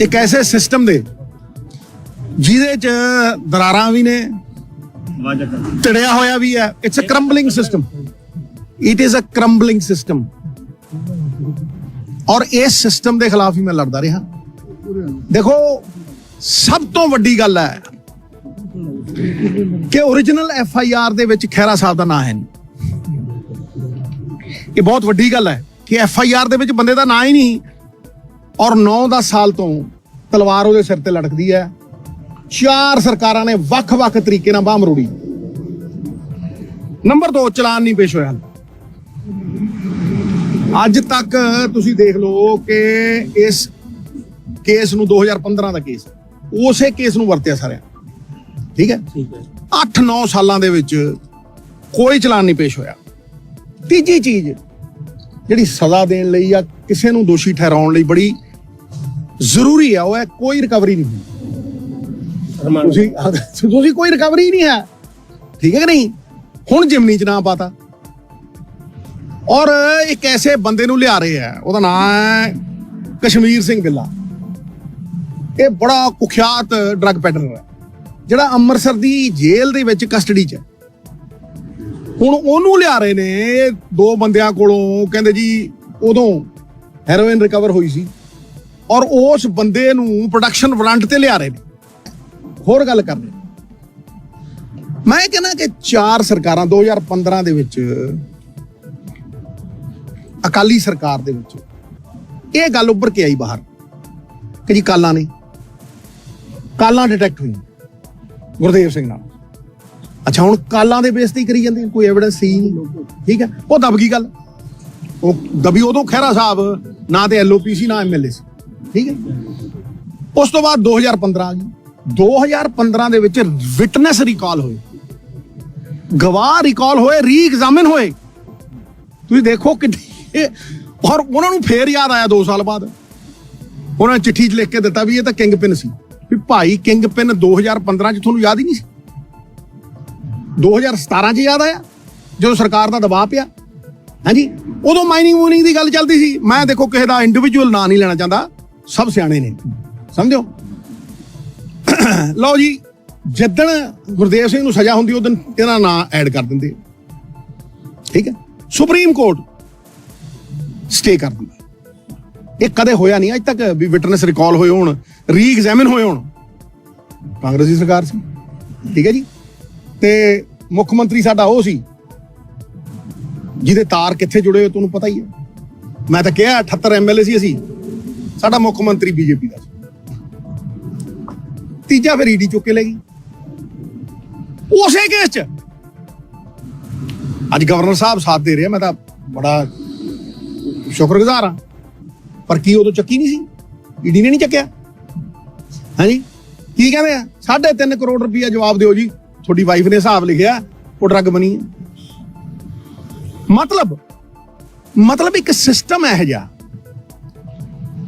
ਇੱਕ ਐਸੇ ਸਿਸਟਮ ਦੇ ਜਿਹਦੇ ਚ ਦਰਾਰਾਂ ਵੀ ਨੇ ਟੜਿਆ ਹੋਇਆ ਵੀ ਹੈ। It's a crumbling system it is a crumbling system ਔਰ ਇਸ ਸਿਸਟਮ ਦੇ ਖਿਲਾਫ ਹੀ ਮੈਂ ਲੜਦਾ ਰਿਹਾ। ਦੇਖੋ ਸਭ ਤੋਂ ਵੱਡੀ ਗੱਲ ਹੈ ਕਿ origignal ਐਫ ਆਈ ਆਰ ਦੇ ਵਿੱਚ ਖੈਰਾ ਸਾਹਿਬ ਦਾ ਨਾਂ ਹੈ ਨਹੀਂ। ਇਹ ਬਹੁਤ ਵੱਡੀ ਗੱਲ ਹੈ ਕਿ ਐਫ ਆਈ ਆਰ ਦੇ ਵਿੱਚ ਬੰਦੇ ਦਾ ਨਾਂ ਹੀ ਨਹੀਂ। ਔਰ 9-10 ਸਾਲ ਤੋਂ ਤਲਵਾਰ ਉਹਦੇ ਸਿਰ ਤੇ ਲਟਕਦੀ ਹੈ। ਚਾਰ ਸਰਕਾਰਾਂ ਨੇ ਵੱਖ-ਵੱਖ ਤਰੀਕੇ ਨਾਲ ਬਾਹ ਮਰੋੜੀ। ਨੰਬਰ 2 ਚਲਾਨ ਨਹੀਂ ਪੇਸ਼ ਹੋਇਆ। ਅੱਜ ਤੱਕ ਤੁਸੀਂ ਦੇਖ ਲਓ ਕਿ ਇਸ ਕੇਸ ਨੂੰ 2015 ਦਾ ਕੇਸ ਉਸੇ ਕੇਸ ਨੂੰ ਵਰਤਿਆ ਸਾਰਿਆਂ ਠੀਕ ਹੈ? ਠੀਕ ਹੈ। 8-9 ਸਾਲਾਂ ਦੇ ਵਿੱਚ ਕੋਈ ਚਲਾਨ ਨਹੀਂ ਪੇਸ਼ ਹੋਇਆ। ਤੀਜੀ ਚੀਜ਼ ਜਿਹੜੀ ਸਜ਼ਾ ਦੇਣ ਲਈ ਜਾਂ ਕਿਸੇ ਨੂੰ ਦੋਸ਼ੀ ਠਹਿਰਾਉਣ ਲਈ ਬੜੀ ਜ਼ਰੂਰੀ ਹੈ ਉਹ ਹੈ ਕੋਈ ਰਿਕਵਰੀ ਨਹੀਂ ਤੁਸੀਂ ਤੁਸੀਂ ਕੋਈ ਰਿਕਵਰੀ ਨਹੀਂ ਹੈ। ਠੀਕ ਹੈ ਕਿ ਨਹੀਂ? ਹੁਣ ਜਿਮਨੀ ਚ ਨਾਂ ਪਾਤਾ। ਔਰ ਇੱਕ ਐਸੇ ਬੰਦੇ ਨੂੰ ਲਿਆ ਰਹੇ ਆ ਉਹਦਾ ਨਾਮ ਹੈ ਕਸ਼ਮੀਰ ਸਿੰਘ ਬਿੱਲਾ। ਇਹ ਬੜਾ ਕੁਖਿਆਤ ਡਰੱਗ ਪੈਡਲਰ ਹੈ ਜਿਹੜਾ ਅੰਮ੍ਰਿਤਸਰ ਦੀ ਜੇਲ੍ਹ ਦੇ ਵਿੱਚ ਕਸਟਡੀ 'ਚ ਹੈ। ਹੁਣ ਉਹਨੂੰ ਲਿਆ ਰਹੇ ਨੇ ਦੋ ਬੰਦਿਆਂ ਕੋਲੋਂ, ਕਹਿੰਦੇ ਜੀ ਉਦੋਂ ਹੈਰੋਇਨ ਰਿਕਵਰ ਹੋਈ ਸੀ ਔਰ ਉਸ ਬੰਦੇ ਨੂੰ ਪ੍ਰੋਡਕਸ਼ਨ ਵਾਰੰਟ ਤੇ ਲਿਆ ਰਹੇ ਨੇ। ਹੋਰ ਗੱਲ ਕਰਦੇ ਮੈਂ ਕਹਿੰਦਾ ਕਿ ਚਾਰ ਸਰਕਾਰਾਂ 2015 ਦੇ ਵਿੱਚ, ਅਕਾਲੀ ਸਰਕਾਰ ਦੇ ਵਿੱਚ, ਇਹ ਗੱਲ ਉੱਭਰ ਕੇ ਆਈ ਬਾਹਰ ਕਿ ਜੀ ਕਾਲਾਂ ਨੇ, ਕਾਲਾਂ ਡਿਟੈਕਟ ਹੋਈਆਂ ਗੁਰਦੇਵ ਸਿੰਘ ਨਾਲ। ਅੱਛਾ, ਹੁਣ ਕਾਲਾਂ ਦੇ ਬੇਸ ਤੇ ਹੀ ਕਰੀ ਜਾਂਦੇ ਕੋਈ ਐਵੀਡੈਂਸ ਸੀ? ਨਹੀਂ ਠੀਕ ਹੈ, ਉਹ ਦਬ ਗਈ ਗੱਲ। ਉਹ ਦਬੀ ਉਦੋਂ ਖਹਿਰਾ ਸਾਹਿਬ, ਨਾ ਤੇ ਐਲਓਪੀ ਸੀ, ਨਾ ਐਮਐਲਏ ਸੀ। ਠੀਕ ਹੈ? ਉਸ ਤੋਂ ਬਾਅਦ 2015 ਆ ਗਈ। 2015 ਦੇ ਵਿੱਚ ਵਿਟਨੈਸ ਰਿਕਾਲ ਹੋਏ। ਗਵਾਹ ਰਿਕਾਲ ਹੋਏ ਰੀਐਗਜ਼ਾਮਿਨ ਹੋਏ। ਤੁਸੀਂ ਦੇਖੋ ਕਿੰਨੀ ਔਰ ਉਹਨਾਂ ਨੂੰ ਫੇਰ ਯਾਦ ਆਇਆ 2 ਸਾਲ ਬਾਅਦ। ਉਹਨਾਂ ਨੇ ਚਿੱਠੀ 'ਚ ਲਿਖ ਕੇ ਦਿੱਤਾ ਵੀ ਇਹ ਤਾਂ ਕਿੰਗ ਪਿਨ ਸੀ। ਵੀ ਭਾਈ ਕਿੰਗ ਪਿਨ 2015 'ਚ ਤੁਹਾਨੂੰ ਯਾਦ ਹੀ ਨਹੀਂ ਸੀ? 2017 'ਚ ਯਾਦ ਆਇਆ, ਜਦੋਂ ਸਰਕਾਰ ਦਾ ਦਬਾਅ ਪਿਆ। ਹਾਂਜੀ? ਉਦੋਂ ਮਾਈਨਿੰਗ ਮੂਨਿੰਗ ਦੀ ਗੱਲ ਚੱਲਦੀ ਸੀ। ਮੈਂ ਦੇਖੋ ਕਿਸੇ ਦਾ ਇੰਡੀਵਿਜੂਅਲ ਨਾਂ ਨਹੀਂ ਲੈਣਾ ਚਾਹੁੰਦਾ। ਸਭ ਸਿਆਣੇ ਨੇ। ਸਮਝੋ ਲਓ ਜੀ, ਜਿੱਦਣ ਗੁਰਦੇਵ ਸਿੰਘ ਨੂੰ ਸਜ਼ਾ ਹੁੰਦੀ, ਉਦੋਂ ਇਹਦਾ ਨਾਂ ਐਡ ਕਰ ਦਿੰਦੇ। ਠੀਕ ਹੈ? ਸੁਪਰੀਮ ਕੋਰਟ ਸਟੇ ਕਰ ਦਿੰਦਾ। ਇਹ ਕਦੇ ਹੋਇਆ ਨਹੀਂ। ਅੱਜ ਤੱਕ ਵੀ ਵਿਟਨੈਸ ਰਿਕਾਲ ਹੋਏ ਹੋਣ ਰੀ ਐਗਜ਼ਾਮਿਨ ਹੋਏ ਹੋਣ। ਕਾਂਗਰਸੀ ਸਰਕਾਰ ਸੀ। ਠੀਕ ਹੈ ਜੀ? ਤੇ ਮੁੱਖ ਮੰਤਰੀ ਸਾਡਾ ਉਹ ਸੀ, ਜਿਹਦੇ ਤਾਰ ਕਿੱਥੇ ਜੁੜੇ ਹੋਏ ਤੁਹਾਨੂੰ ਪਤਾ ਹੀ ਹੈ। ਮੈਂ ਤਾਂ ਕਿਹਾ 78 ਐਮਐਲਏ ਸੀ ਅਸੀਂ, ਸਾਡਾ ਮੁੱਖ ਮੰਤਰੀ ਬੀਜੇਪੀ ਦਾ ਸੀ। ਤੀਜਾ ਫਿਰ ਈਡੀ ਚੁੱਕ ਕੇ ਲੈ ਗਈ। ਉਸੇ ਕੇਸ ਚ ਅੱਜ ਗਵਰਨਰ ਸਾਹਿਬ ਸਾਥ ਦੇ ਰਿਹਾ ਮੈਂ ਤਾਂ ਬੜਾ ਸ਼ੁਕਰਗੁਜ਼ਾਰ ਹਾਂ। ਪਰ ਕੀ ਉਦੋਂ ਚੱਕੀ ਨਹੀਂ ਸੀ? ਈਡੀ ਨੇ ਨਹੀਂ ਚੱਕਿਆ। ਹਾਂਜੀ? ਕੀ ਕਹਿੰਦੇ ਆ? 3.5 ਕਰੋੜ ਰੁਪਇਆ ਜਵਾਬ ਦਿਓ ਜੀ। ਤੁਹਾਡੀ ਵਾਈਫ ਨੇ ਹਿਸਾਬ ਲਿਖਿਆ, ਉਹ ਡਰੱਗ ਬਣੀ ਮਤਲਬ ਮਤਲਬ ਇੱਕ ਸਿਸਟਮ ਹੈ ਜਿਹਾ।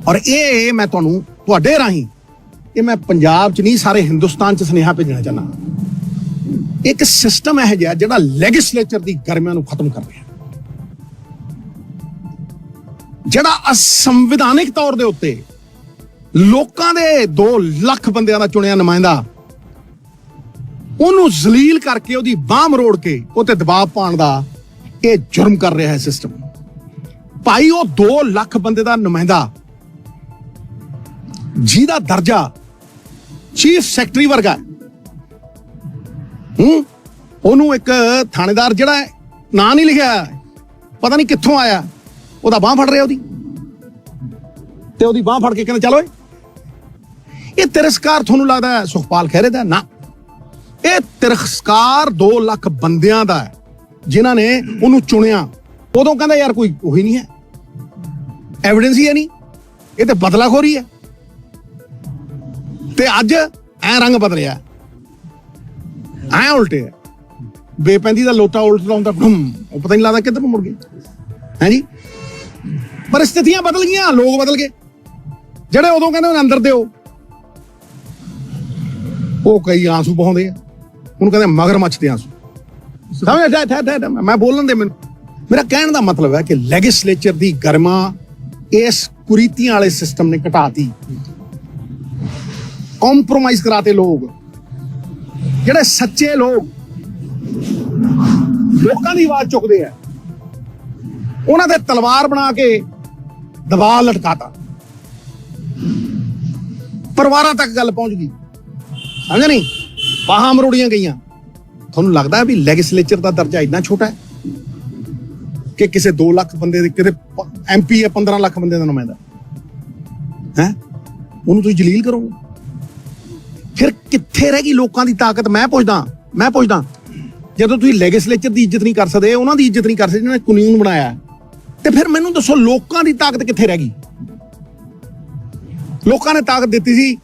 ਔਰ ਇਹ ਮੈਂ ਤੁਹਾਨੂੰ ਤੁਹਾਡੇ ਰਾਹੀਂ, ਇਹ ਮੈਂ ਪੰਜਾਬ 'ਚ ਨਹੀਂ, ਸਾਰੇ ਹਿੰਦੁਸਤਾਨ 'ਚ ਸੁਨੇਹਾ ਭੇਜਣਾ ਚਾਹੁੰਦਾ। ਇੱਕ ਸਿਸਟਮ ਹੈ ਜਿਹਾ ਜਿਹੜਾ ਲੈਜਿਸਲੇਚਰ ਦੀ ਗਰਮੀਆਂ ਨੂੰ ਖਤਮ ਕਰ ਰਿਹਾ। ਜਿਹੜਾ ਅਸੰਵਿਧਾਨਿਕ ਤੌਰ ਦੇ ਉੱਤੇ ਲੋਕਾਂ ਦੇ 2 ਲੱਖ ਬੰਦਿਆਂ ਦਾ ਚੁਣਿਆ ਨੁਮਾਇੰਦਾ ਉਹਨੂੰ ਜ਼ਲੀਲ ਕਰਕੇ ਉਹਦੀ ਬਾਹ ਮਰੋੜ ਕੇ ਉਹ ਤੇ ਦਬਾਅ ਪਾਉਣ ਦਾ ਇਹ ਜੁਰਮ ਕਰ ਰਿਹਾ ਹੈ ਸਿਸਟਮ ਭਾਈ ਉਹ 2 ਲੱਖ ਬੰਦੇ ਦਾ ਨੁਮਾਇੰਦਾ ਜਿਹਦਾ ਦਰਜਾ ਚੀਫ ਸੈਕਟਰੀ ਵਰਗਾ ਹੂੰ। ਉਹਨੂੰ ਇੱਕ ਥਾਣੇਦਾਰ ਜਿਹੜਾ ਹੈ, ਨਾਂ ਨਹੀਂ ਲਿਖਿਆ ਪਤਾ ਨਹੀਂ ਕਿੱਥੋਂ ਆਇਆ ਉਹਦਾ ਬਾਹ ਫੜ ਰਿਹਾ ਉਹਦੀ। ਤੇ ਉਹਦੀ ਬਾਹ ਫੜ ਕੇ ਕਹਿੰਦਾ ਚਲੋ ਓਏ। ਇਹ ਤਿਰਸਕਾਰ ਤੁਹਾਨੂੰ ਲੱਗਦਾ ਸੁਖਪਾਲ ਖਹਿਰੇ ਦਾ ਨਾ। ਇਹ ਤਿਰਸਕਾਰ 2 ਲੱਖ ਬੰਦਿਆਂ ਦਾ ਹੈ, ਜਿਨ੍ਹਾਂ ਨੇ ਉਹਨੂੰ ਚੁਣਿਆ। ਉਦੋਂ ਕਹਿੰਦਾ, ਯਾਰ, ਕੋਈ ਉਹੀ ਨਹੀਂ ਹੈ। ਐਵੀਡੈਂਸ ਹੀ ਹੈ ਨਹੀਂ। ਇਹ ਤੇ ਬਦਲਾਖੋਰੀ ਹੈ। ਤੇ ਅੱਜ ਐ ਰੰਗ ਬਦਲਿਆ। ਐ ਉਲਟੇ ਹੈ। ਬੇਪੈਂਦੀ ਦਾ ਲੋਟਾ ਉਲਟ ਹੁੰਦਾ ਭੁੰਮ ਉਹ ਪਤਾ ਨਹੀਂ ਲੱਗਦਾ ਕਿੱਧਰ ਮੁੜ ਗਿਆ ਹੈਂਜੀ ਪਰ ਸਥਿਤੀਆਂ ਬਦਲ ਗਈਆਂ, ਲੋਕ ਬਦਲ ਗਏ। ਜਿਹੜੇ ਉਦੋਂ ਕਹਿੰਦੇ ਉਹਨੂੰ ਅੰਦਰ ਦਿਓ। ਉਹ ਕਈ ਆਂਸੂ ਬਹਾਉਂਦੇ ਆ। ਉਹਨੂੰ ਕਹਿੰਦੇ ਮਗਰਮੱਛ ਦੇ ਆਂਸੂ। ਸਮਝ ਠਹਿ ਠਹਿ ਠਹਿ ਮੈਂ ਬੋਲਣ ਦੇ ਮੈਨੂੰ। ਮੇਰਾ ਕਹਿਣ ਦਾ ਮਤਲਬ ਹੈ ਕਿ ਲੈਗਿਸਲੇਚਰ ਦੀ ਗਰਮਾ ਇਸ ਕੁਰੀਤੀਆਂ ਵਾਲੇ ਸਿਸਟਮ ਨੇ ਘਟਾਤੀ। ਕੰਪਰੋਮਾਈਜ਼ ਕਰਾਤੇ ਲੋਕ। ਜਿਹੜੇ ਸੱਚੇ ਲੋਕ ਲੋਕਾਂ ਦੀ ਆਵਾਜ਼ ਚੁੱਕਦੇ ਆ। ਉਹਨਾਂ ਦੇ ਤਲਵਾਰ ਬਣਾ ਕੇ ਦਬਾਅ ਲਟਕਾਤਾ। ਪਰਿਵਾਰਾਂ ਤੱਕ ਗੱਲ ਪਹੁੰਚ ਗਈ। ਸਮਝ ਨਹੀਂ? ਬਾਹਾਂ ਮਰੋੜੀਆਂ ਗਈਆਂ। ਤੁਹਾਨੂੰ ਲੱਗਦਾ ਵੀ ਲੈਜਿਸਲੇਚਰ ਦਾ ਦਰਜਾ ਇੰਨਾ ਛੋਟਾ ਹੈ? ਕਿ ਕਿਸੇ 2 ਲੱਖ ਬੰਦੇ ਦੇ ਕਿਤੇ ਐਮਪੀ ਹੈ 15 ਲੱਖ ਬੰਦੇ ਦਾ ਨੁਮਾਇੰਦਾ? ਹੈ? ਉਹਨੂੰ ਤੁਸੀਂ ਜਲੀਲ ਕਰੋਗੇ। ਫਿਰ ਕਿੱਥੇ ਰਹਿ ਗਈ ਲੋਕਾਂ ਦੀ ਤਾਕਤ? ਮੈਂ ਪੁੱਛਦਾ ਮੈਂ ਪੁੱਛਦਾ। ਜਦੋਂ ਤੁਸੀਂ ਲੈਗਿਸਲੇਚਰ ਦੀ ਇੱਜ਼ਤ ਨਹੀਂ ਕਰ ਸਕਦੇ, ਉਹਨਾਂ ਦੀ ਇੱਜ਼ਤ ਨਹੀਂ ਕਰ ਸਕਦੇ, ਜਿਹਨਾਂ ਨੇ ਕਾਨੂੰਨ ਬਣਾਇਆ ਤੇ ਫਿਰ ਮੈਨੂੰ ਦੱਸੋ, ਲੋਕਾਂ ਦੀ ਤਾਕਤ ਕਿੱਥੇ ਰਹਿ ਗਈ? ਲੋਕਾਂ ਨੇ ਤਾਕਤ ਦਿੱਤੀ ਸੀ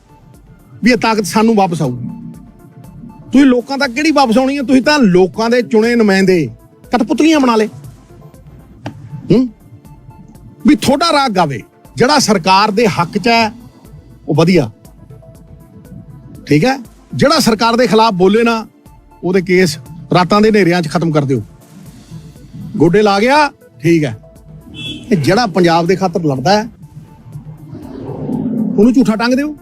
ਵੀ ਇਹ ਤਾਕਤ ਸਾਨੂੰ ਵਾਪਸ ਆਊਗੀ। ਤੁਸੀਂ ਲੋਕਾਂ ਤੱਕ ਕਿਹੜੀ ਵਾਪਸ ਆਉਣੀ ਹੈ ਤੁਸੀਂ ਤਾਂ ਲੋਕਾਂ ਦੇ ਚੁਣੇ ਨੁਮਾਇੰਦੇ। ਕਟਪੁਤਲੀਆਂ ਬਣਾ ਲੇ ਹੂੰ? ਵੀ ਥੋੜਾ ਰਾਗ ਗਾਵੇ। ਜਿਹੜਾ ਸਰਕਾਰ ਦੇ ਹੱਕ 'ਚ ਹੈ, ਉਹ ਵਧੀਆ। ਠੀਕ ਹੈ? ਜਿਹੜਾ ਸਰਕਾਰ ਦੇ ਖਿਲਾਫ ਬੋਲੇ ਨਾ, ਉਹਦੇ ਕੇਸ ਰਾਤਾਂ ਦੇ ਹਨੇਰਿਆਂ 'ਚ ਖਤਮ ਕਰ ਦਿਓ। ਗੋਡੇ ਲਾ ਗਿਆ, ਠੀਕ ਹੈ। ਇਹ ਜਿਹੜਾ ਪੰਜਾਬ ਦੇ ਖਾਤਰ ਲੜਦਾ ਹੈ, ਉਹਨੂੰ ਝੂਠਾ ਟੰਗ ਦਿਓ।